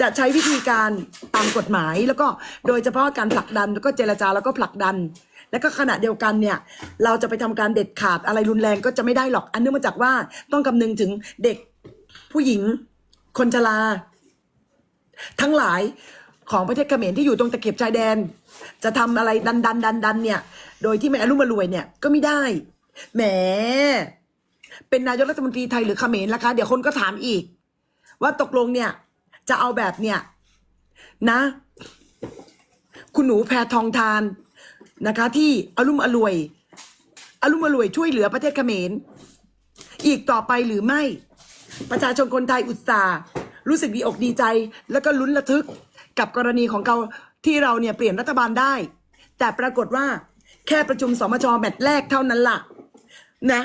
จะใช้วิธีการตามกฎหมาย แล้วก็โดยเฉพาะการผลักดันแล้วก็เจรจาแล้วก็ผลักดัน แล้วก็ขณะเดียวกันเนี่ย เราจะไปทำการเด็ดขาดอะไรรุนแรงก็จะไม่ได้หรอก อันเนื่องมาจากว่าต้องคำนึงถึงเด็กผู้หญิง คนชราทั้งหลายของประเทศเขมรที่อยู่ตรงตะเข็บชายแดน จะทำอะไรดันดันดันดันเนี่ย โดยที่ไม่อารมณ์รวยเนี่ยก็ไม่ได้แหมเป็นนายกรัฐมนตรีไทยหรือเขมรล่ะคะ เดี๋ยวคนก็ถามอีก ว่าตกลงเนี่ย จะเอาแบบเนี่ยนะ คุณหนูแพทองทานนะคะ ที่อารมณ์รวยอารมณ์รวยช่วยเหลือประเทศเขมร อีกต่อไปหรือไม่ ประชาชนคนไทยอุตส่าห์รู้สึกดีอกดีใจ แล้วก็ลุ้นระทึกกับกรณีของเราที่เราเนี่ยเปลี่ยนรัฐบาลได้ แต่ปรากฏว่าแค่ประชุมสมชแมตช์แรกเท่านั้นล่ะนะ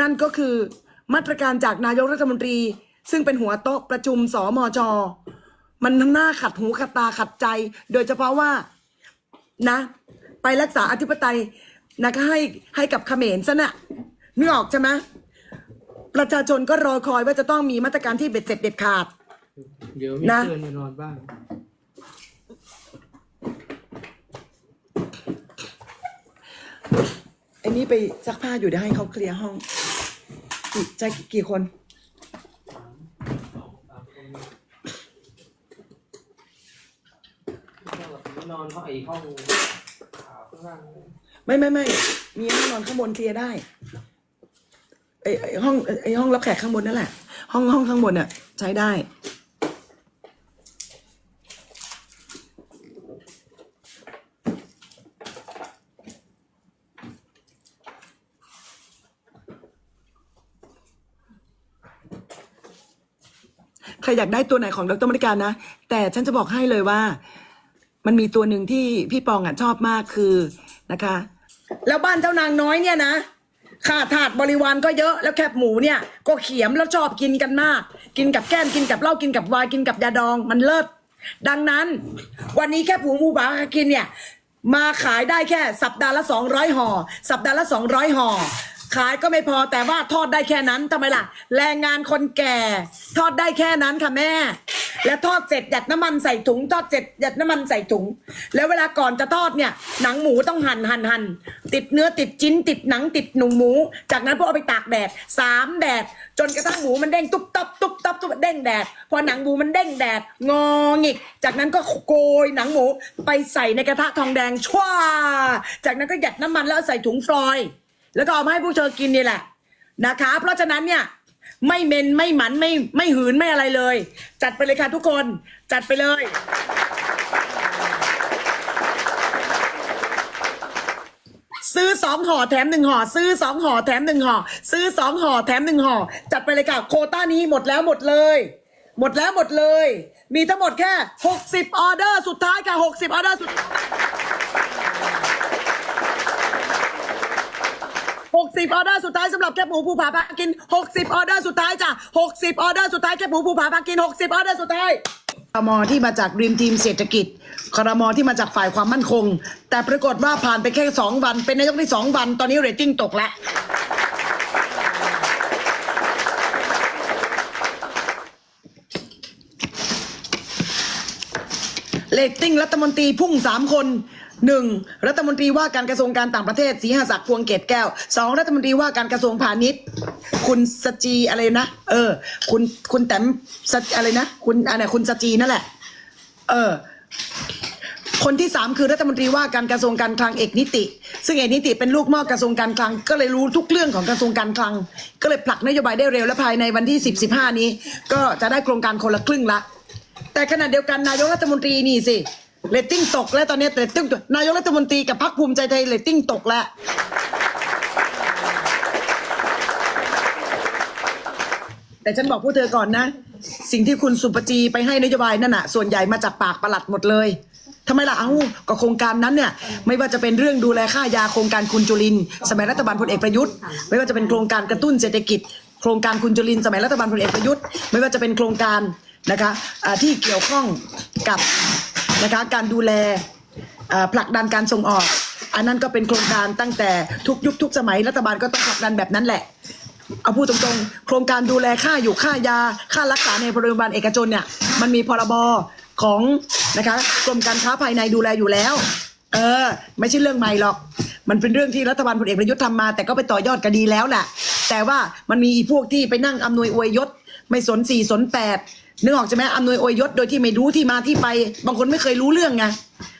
นั่นก็คือมาตรการจากนายกรัฐมนตรี ซึ่งเป็นหัวโต๊ะประชุมสมชมันน่าขัดหูขัดตาขัดใจ โดยเฉพาะว่านะ ไปรักษาอธิปไตยนะคะให้ให้กับเขมรซะนะ่ะนึกออกใช่ไหมประชาชนก็รอคอยว่าจะต้องมีมาตรการที่เบ็ดเสร็จเด็ดขาด เดี๋ยวมีนะ เพื่อนมานอนบ้านไอ้นี่ไปซักผ้าอยู่เดี๋ยวให้เขาเคลียร์ห้องกี่ใจกี่คน นอนเขาไอ้ห้องข้างล่างไม่ไม่ไม่มีห้องนอนข้างบนเคลียร์ได้ไอไอห้องไอห้องรับแขกข้างบนนั่นแหละ ห้องห้องข้างบนเนี่ยใช้ได้ ใครอยากได้ตัวไหนของดรมริการนะ แต่ฉันจะบอกให้เลยว่า มันมีตัวหนึ่งที่พี่ปองอะชอบมากคือนะคะ แล้วบ้านเจ้านางน้อยเนี่ยนะขาถาดบริวารก็เยอะแล้วแคบหมูเนี่ย ก็เขียมแล้วชอบกินกันมาก กินกับแก้มกินกับเหล้ากินกับวน์กินกับยาดองมันเลิศดังนั้น วันนี้แค่ผูหมูบากินเนี่ย มาขายได้แค่สัปดาห์ละสองร้อยห่อสัปดาห์ละสองร้อยห่อ ขายก็ไม่พอแต่ว่าทอดได้แค่นั้นทำไมล่ะ แรงงานคนแก่ ทอดได้แค่นั้นค่ะแม่ และทอดเสร็จหยัดน้ำมันใส่ถุง ทอดเสร็จหยัดน้ำมันใส่ถุง แล้วเวลาก่อนจะทอดเนี่ย หนังหมูต้องหั่นหั่นหั่นติดเนื้อติดชิ้น ติดหนังติดหนูหมู จากนั้นพอเอาไปตากแดดสามแดด จนกระทั่งหมูมันเด้งตุ๊บตับตุ๊บตับตุ๊บเด้งแดด พอหนังหมูมันเด้งแดดงองิก จากนั้นก็โกยหนังหมูไปใส่ในกระทะทองแดงชั่วจากนั้นก็หยัดน้ำมันแล้วใส่ถุงฟลอยล์ แล้วก็เอามาให้ผู้เธอกินนี่แหละนะคะ เพราะฉะนั้นเนี่ยไม่เมนไม่หมันไม่ไม่หืนไม่อะไรเลย จัดไปเลยค่ะทุกคนจัดไปเลยซื้อสองห่อแถมหนึ่งห่อซื้อสองห่อแถมหนึ่งห่อซื้อสองห่อแถมหนึ่งห่อจัดไปเลยค่ะโคต้านี้หมดแล้วหมดเลย หมดแล้วหมดเลย มีทั้งหมดแค่หกสิบออเดอร์สุดท้ายค่ะหกสิบออเดอร์สุดท้าย 60 ออเดอร์สุดท้ายสำหรับแคบหมูภูผาพากิน 60 ออเดอร์สุดท้ายจ้ะ60 ออเดอร์สุดท้ายแคบหมูภูผาพากิน 60 ออเดอร์สุดท้ายครมที่มาจากริมทีมเศรษฐกิจครมอที่มาจากฝ่ายความมั่นคง แต่ปรากฏว่าผ่านไปแค่ 2 วัน เป็นนายกได้2วัน ตอนนี้เรตติ้งตกแล้ว เลตติ้งรัฐมนตรีพุ่งสามคนหนึ่งรัฐมนตรีว่าการกระทรวงการต่างประเทศศรีหศักดิ์พวงเกตแก้วสองรัฐมนตรีว่าการกระทรวงพาณิชย์ คุณสจีอะไรนะเออ คุณคุณแต้มสจอะไรนะ คุณอะไรคุณสจีนั่นแหละ เออ คนที่สามคือรัฐมนตรีว่าการกระทรวงการคลังเอกนิติ ซึ่งเอกนิติเป็นลูกม้อกระทรวงการคลัง ก็เลยรู้ทุกเรื่องของกระทรวงการคลัง ก็เลยผลักนโยบายได้เร็วและภายในวันที่สิบสิบห้านี้ ก็จะได้โครงการคนละครึ่งละ แต่ขณะเดียวกันนายกรัฐมนตรีนี่สิเรตติ้งตกแล้วตอนนี้เรตติ้งนายกรัฐมนตรีกับพรรคภูมิใจไทยเรตติ้งตกแล้วแต่ฉันบอกพวกเธอก่อนนะ สิ่งที่คุณสุปจีไปให้นโยบายนั่นน่ะ ส่วนใหญ่มาจากปากประหลัดหมดเลยทำไมล่ะเอ้าก็โครงการนั้นเนี่ย ไม่ว่าจะเป็นเรื่องดูแลค่ายาโครงการคุณจุลิน สมัยรัฐบาลพลเอกประยุทธ์ ไม่ว่าจะเป็นโครงการกระตุ้นเศรษฐกิจ โครงการคุณจุลิน สมัยรัฐบาลพลเอกประยุทธ์ ไม่ว่าจะเป็นโครงการ นะคะที่เกี่ยวข้องกับนะคะการดูแลผลักดันการส่งออก อันนั้นก็เป็นโครงการตั้งแต่ทุกยุคทุกสมัยรัฐบาลก็ต้องผลักดันแบบนั้นแหละเอาพูดตรงๆ โครงการดูแลค่าอยู่ค่ายา ค่ารักษาในโรงพยาบาลเอกชนเนี่ยมันมีพรบของนะคะกรมการค้าภายในดูแลอยู่แล้ว เออ ไม่ใช่เรื่องใหม่หรอก มันเป็นเรื่องที่รัฐบาลพลเอกประยุทธ์ทำมา แต่ก็ไปต่อยอดก็ดีแล้วแหละแต่ว่ามันมีอีพวกที่ไปนั่งอำนวยอวยยศ ไม่สนสี่สนแปด นึกออกใช่ไหมอำนวยอวยยศโดยที่ไม่รู้ที่มาที่ไป บางคนไม่เคยรู้เรื่องไง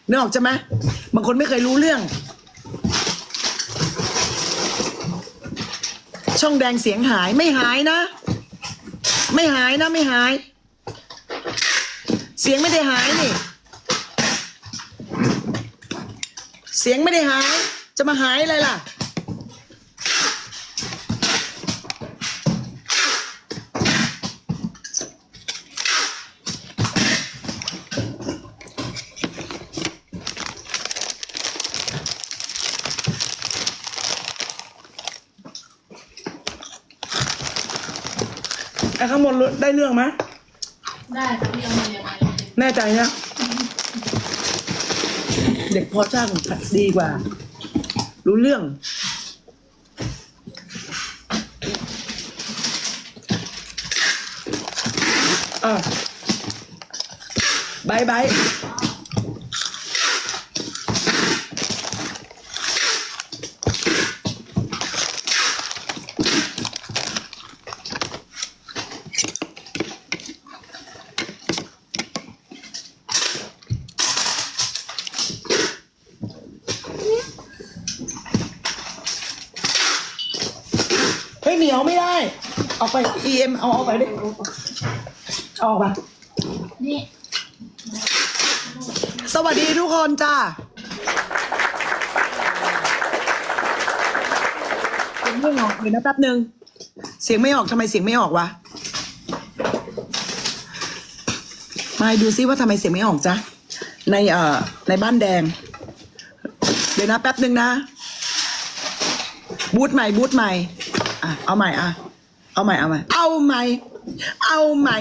นึกออกใช่ไหมบางคนไม่เคยรู้เรื่อง ช่องแดงเสียงหายไม่หายนะ ไม่หายนะไม่หาย เสียงไม่ได้หายนี่ เสียงไม่ได้หาย จะมาหายอะไรล่ะ ไอ้ข้างบนได้เรื่องไหมได้ค่ะพี่เอามาเลยมาเลยแน่ใจนะเด็กพอช่างดีกว่า รู้เรื่อง อะบายบาย เฮ้ยเหนียวไม่ได้ เอาไป EM เอาเอาไปดิเอาออกมานี่สวัสดีทุกคนจ้าเสียงไม่ออกเดี๋ยวนะแป๊บนึง เสียงไม่ออกทำไมเสียงไม่ออกวะมาดูซิว่าทำไมเสียงไม่ออกจ้ะในเอ่อในบ้านแดง เดี๋ยวนะแป๊บนึงนะ บูทใหม่บูทใหม่ อะ เอาใหม่อะ เอาใหม่เอาใหม่เอาใหม่เอาใหม่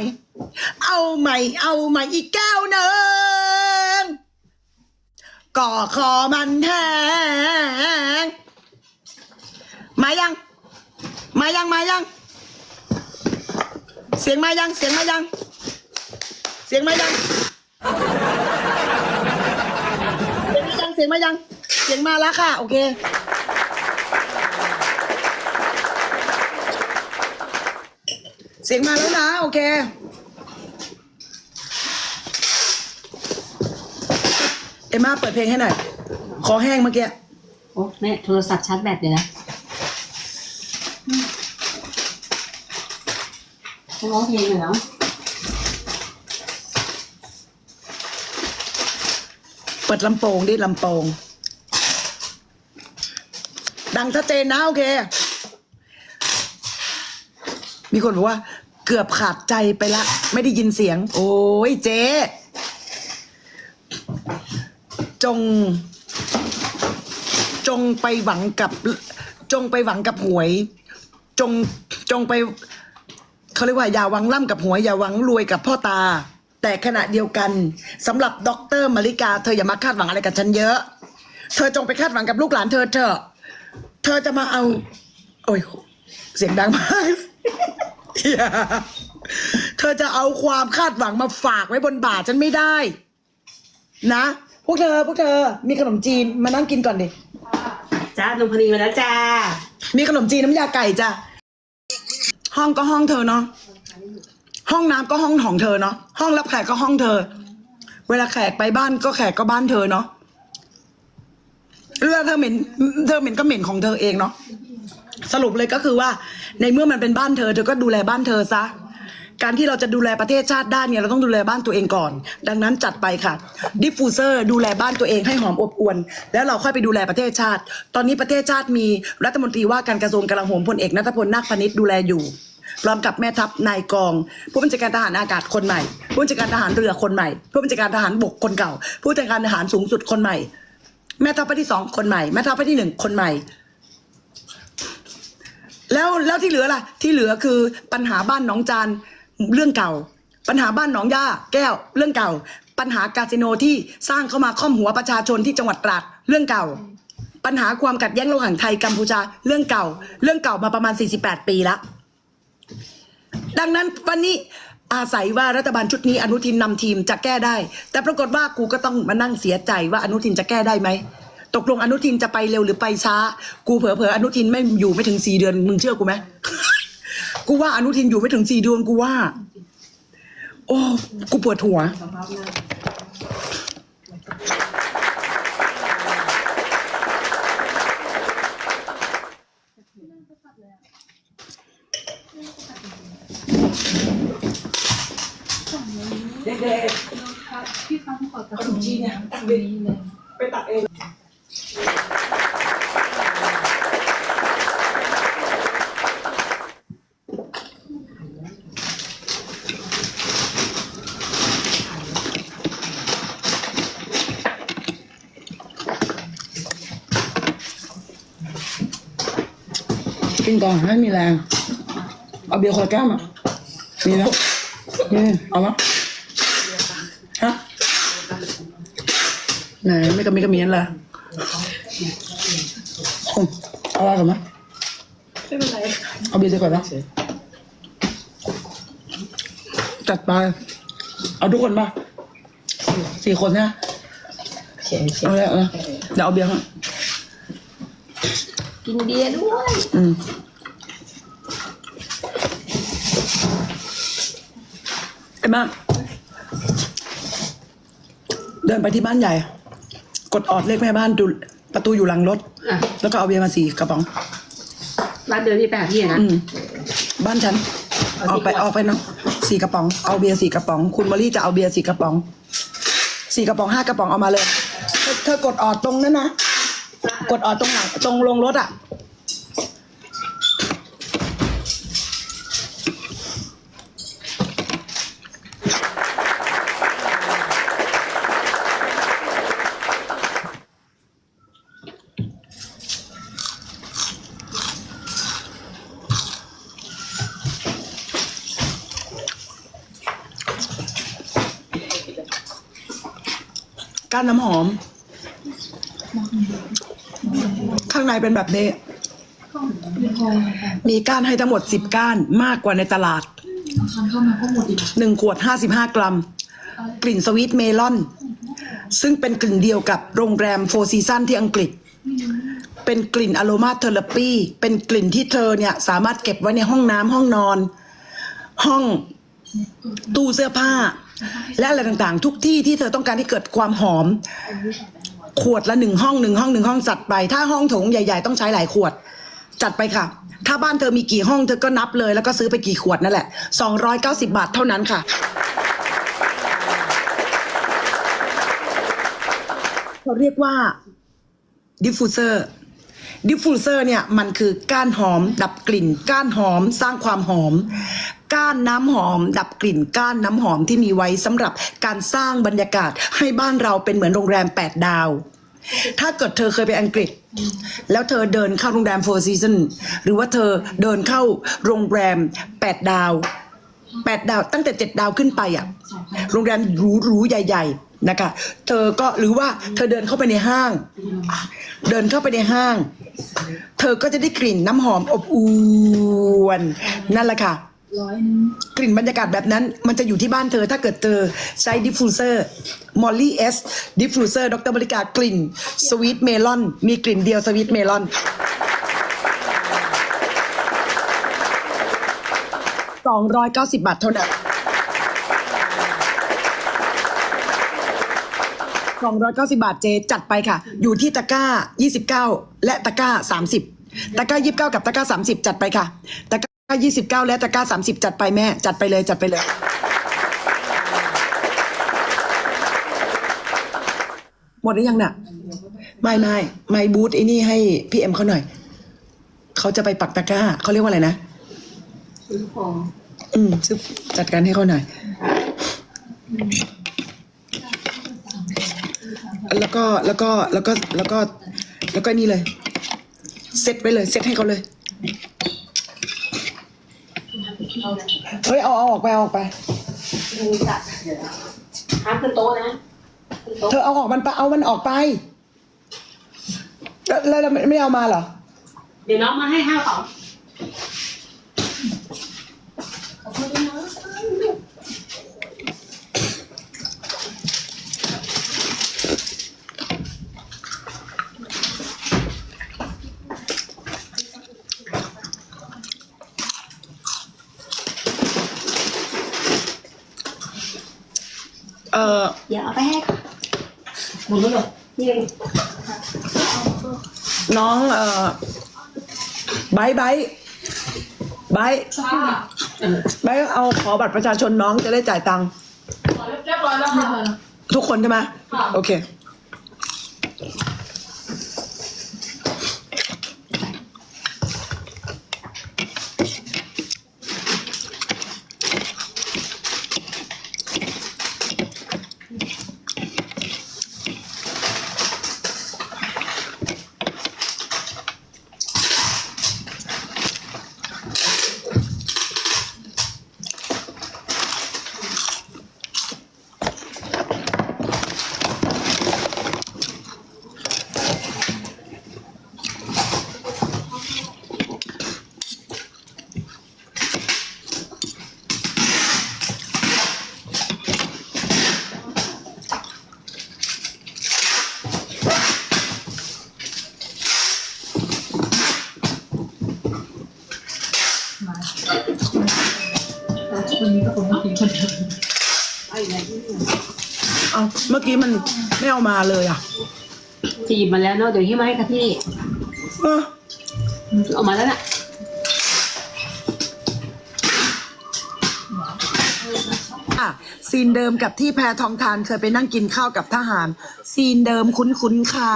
เอาใหม่เอาใหม่อีกแก้วหนึ่งก่อคอมันแห้งมายัง มายังมายัง เสียงมายังเสียงมายัง เสียงมายัง เสียงมายังเสียงมายังเสียงมาแล้วค่ะ โอเค เสียงมาแล้วนะ โอเค เอ็มมาเปิดเพลงให้หน่อย ขอแห้งเมื่อกี้ โอ้แม่โทรศัพท์ชาร์จแบตเลยนะต้องร้องเพลงเลยเหรอเปิดลำโพงดิลำโพงดังชัดเจนนะโอเค มีคนบอกว่า เกือบขาดใจไปละ ไม่ได้ยินเสียง โอ้ยเจ๊จง จงไปหวังกับ จงไปหวังกับหวย จงจงไปเขาเรียกว่าอย่าหวังล่ำกับหวยอย่าหวังรวยกับพ่อตา แต่ขณะเดียวกันสำหรับด็อกเตอร์มาริกา เธออย่ามาคาดหวังอะไรกับฉันเยอะ เธอจงไปคาดหวังกับลูกหลานเธอเถอะเธอจะมาเอา โอ้ย เสียงดังมาก อย่าเธอจะเอาความคาดหวังมาฝากไว้บนบ่าฉันไม่ได้ นะ พวกเธอ พวกเธอ มีขนมจีนมานั่งกินก่อนดิ จ้านมพนีมาแล้วจ้า มีขนมจีนน้ำยาไก่จ้ะ ห้องก็ห้องเธอเนาะ ห้องน้ำก็ห้องของเธอเนาะ ห้องรับแขกก็ห้องเธอ เวลาแขกไปบ้านก็แขกก็บ้านเธอเนาะเรื่องเธอเหม็น เธอเหม็นก็เหม็นของเธอเองเนาะ สรุปเลยก็คือว่า ในเมื่อมันเป็นบ้านเธอเธอก็ดูแลบ้านเธอซะ การที่เราจะดูแลประเทศชาติได้เนี่ยเราต้องดูแลบ้านตัวเองก่อน ดังนั้นจัดไปค่ะดิฟฟูเซอร์ดูแลบ้านตัวเองให้หอมอบอวลแล้วเราค่อยไปดูแลประเทศชาติ ตอนนี้ประเทศชาติมีรัฐมนตรีว่าการกระทรวงกลาโหมพลเอกนัทพลนาคพนิชดูแลอยู่พร้อมกับแม่ทัพนายกอง ผู้บัญชาการทหารอากาศคนใหม่ ผู้บัญชาการทหารเรือคนใหม่ ผู้บัญชาการทหารบกคนเก่า ผู้บัญชาการทหารสูงสุดคนใหม่ แม่ทัพภาคที่สองคนใหม่ แม่ทัพภาคที่หนึ่งคนใหม่ แล้วแล้วที่เหลือล่ะ ที่เหลือคือปัญหาบ้านหนองจานเรื่องเก่า ปัญหาบ้านหนองย่าแก้วเรื่องเก่า ปัญหาคาสิโนที่สร้างเข้ามาค่อมหัวประชาชนที่จังหวัดตราดเรื่องเก่า ปัญหาความขัดแย้งระหว่างไทยกัมพูชาเรื่องเก่า เรื่องเก่ามาประมาณ 48 ปีแล้วดังนั้นวันนี้อาศัยว่ารัฐบาลชุดนี้อนุทินนำทีมจะแก้ได้ แต่ปรากฏว่ากูก็ต้องมานั่งเสียใจว่าอนุทินจะแก้ได้ไหม ตกลงอนุทินจะไปเร็วหรือไปช้า กูเผลอๆอนุทินไม่อยู่ไม่ถึงสี่เดือน มึงเชื่อกูไหม กูว่าอนุทินอยู่ไม่ถึงสี่เดือนกูว่า โอ้กูปวดหัว เด็กพี่คะขอตัดขนมจีนเนี่ยตักดินี้เลยๆไปตักเอง กินก่อนให้มีแรง เอาเบียร์คนละแก้วมามีแล้วนี่เอามาฮะไหนไม่กระมีกระมีนั่นแหละเอาอะไรก่อนไหมไม่เป็นไรเอาเบียร์ดีกว่านะจัดไป เอาทุกคนป่ะสี่คนนะเขียนเขียนเอาเลยเอาเดี๋ยวเอาเบียร์กินเบียร์ด้วย อืม ไอ้บ้านเดินไปที่บ้านใหญ่ กดออดเลขแม่บ้านดูประตูอยู่หลังรถ อะ แล้วก็เอาเบียร์มาสี่กระป๋องร้านเดินที่แปดพี่อะนะอืม บ้านฉัน ออกไปออกไปเนาะสี่กระป๋อง เอาเบียร์สี่กระป๋อง คุณมอรี่จะเอาเบียร์สี่กระป๋อง สี่กระป๋องห้ากระป๋องเอามาเลย เธอเธอกดออดตรงนั้นนะ กดออดตรงหลังตรงลงรถอะ ก้านน้ำหอม ข้างในเป็นแบบนี้ มีก้านให้ทั้งหมดสิบก้านมากกว่าในตลาดคันเข้ามาก็หนึ่งขวดห้าสิบห้ากรัม กลิ่นสวีทเมลอน ซึ่งเป็นกลิ่นเดียวกับโรงแรมโฟร์ซีซันที่อังกฤษ เป็นกลิ่นอโรมาเทอราปีเป็นกลิ่นที่เธอเนี่ยสามารถเก็บไว้ในห้องน้ำห้องนอน ห้องตู้เสื้อผ้า และอะไรต่างๆ ทุกที่ที่เธอต้องการที่เกิดความหอม ขวดละหนึ่งห้องหนึ่งห้องหนึ่งห้องจัดไป ถ้าห้องโถงใหญ่ ๆ ต้องใช้หลายขวด จัดไปค่ะ ถ้าบ้านเธอมีกี่ห้องเธอก็นับเลย แล้วก็ซื้อไปกี่ขวดนั่นแหละสองร้อยเก้าสิบาทเท่านั้นค่ะ เขาเรียกว่าดิฟฟูเซอร์ ดิฟฟูเซอร์เนี่ยมันคือก้านหอมดับกลิ่น ก้านหอมสร้างความหอม ก้านน้ำหอม ดับกลิ่น ก้านน้ำหอมที่มีไว้สำหรับการสร้างบรรยากาศให้บ้านเราเป็นเหมือนโรงแรม 8 ดาว ถ้าเกิดเธอเคยไปอังกฤษ แล้วเธอเดินเข้าโรงแรม Four Seasons หรือว่าเธอเดินเข้าโรงแรม 8 ดาว 8 ดาวตั้งแต่ 7 ดาวขึ้นไปอะโรงแรมหรูๆใหญ่ ๆ นะคะ เธอก็หรือว่าเธอเดินเข้าไปในห้าง เดินเข้าไปในห้าง เธอก็จะได้กลิ่นน้ำหอมอบอวน นั่นแหละค่ะร้อยกลิ่นบรรยากาศแบบนั้น มันจะอยู่ที่บ้านเธอถ้าเกิดเธอใช้ดิฟฟูเซอร์มอลลี่เอสดิฟฟูเซอร์ดรบริกากลิ่นสวีทเมลอน มีกลิ่นเดียวสวีทเมลอนสองร้อยเก้าสิบบาทเท่านั้น สองร้อยเก้าสิบาทเจจัดไปค่ะ อยู่ที่ตะกร้ายี่สิบเก้าและตะกร้าสามสิบตะกร้ายี่สิบเก้ากับตะกร้าสามสิบจัดไปค่ะ ตะกร้ายี่สิบเก้าและตะกร้าสามสิบจัดไปแม่ จัดไปเลยจัดไปเลยหมดหรือยังน่ะ ไม่ไม่ไม่บูธไอ้นี่ให้พี่เอ็มเขาหน่อย เขาจะไปปักตะกร้า เขาเรียกว่าอะไรนะซื้อของ อืมซื้อจัดการให้เขาหน่อย แล้วก็แล้วก็แล้วก็แล้วก็แล้วก็นี่เลย เซ็ตไว้เลย เซ็ตให้เขาเลย เฮ้ยเอาเอาออกไปเอาออกไป ดูจัดเดี๋ยวห้ามขึ้นโต๊ะนะขึ้นโต๊ะเธอเอาออกมันไปเอามันออกไป แล้วแล้วแล้วไม่เอามาเหรอ เดี๋ยวน้องมาให้ห้าของเออ เดี๋ยวเอาไปให้ค่ะ หมดแล้วเหรอนี่เองน้องเออไบร์ทไบร์ทไบร์ทเออไบร์ทเอาขอบัตรประชาชนน้องจะได้จ่ายตังค์เรียบร้อยแล้วค่ะทุกคนใช่ไหมค่ะโอเค วันนี้ก็คงต้องกินคนเดียวไอ้ไหนเอาเมื่อกี้มันไม่เอามาเลยอะจะหยิบมาแล้วเนาะเดี๋ยวที่มาให้ค่ะพี่เออเอามาแล้วน่ะอะซีนเดิมกับที่แพรทองทานเคยไปนั่งกินข้าวกับทหาร ซีนเดิมคุ้นๆค่ะ